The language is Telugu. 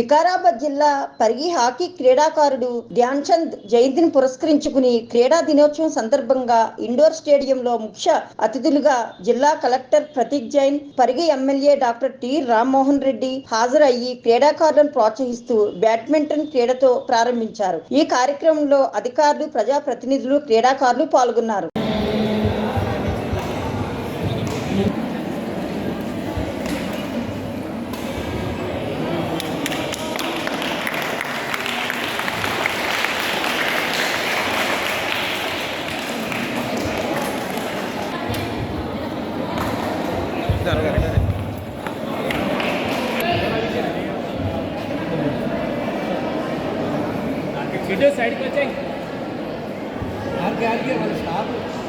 వికారాబాద్ జిల్లా పరిగి హాకీ క్రీడాకారుడు ధ్యాన్ చంద్ జయంతిని పురస్కరించుకుని క్రీడా దినోత్సవం సందర్భంగా ఇండోర్ స్టేడియంలో ముఖ్య అతిథులుగా జిల్లా collector Prateek Jain Parigi MLA doctor T Rammohan Reddy హాజరయ్యి క్రీడాకారులను ప్రోత్సహిస్తూ బ్యాడ్మింటన్ క్రీడతో ప్రారంభించారు. ఈ కార్యక్రమంలో అధికారులు ప్రజాప్రతినిధులు క్రీడాకారులు పాల్గొన్నారు. साइड पर चाहिए आगे आगे स्टाफ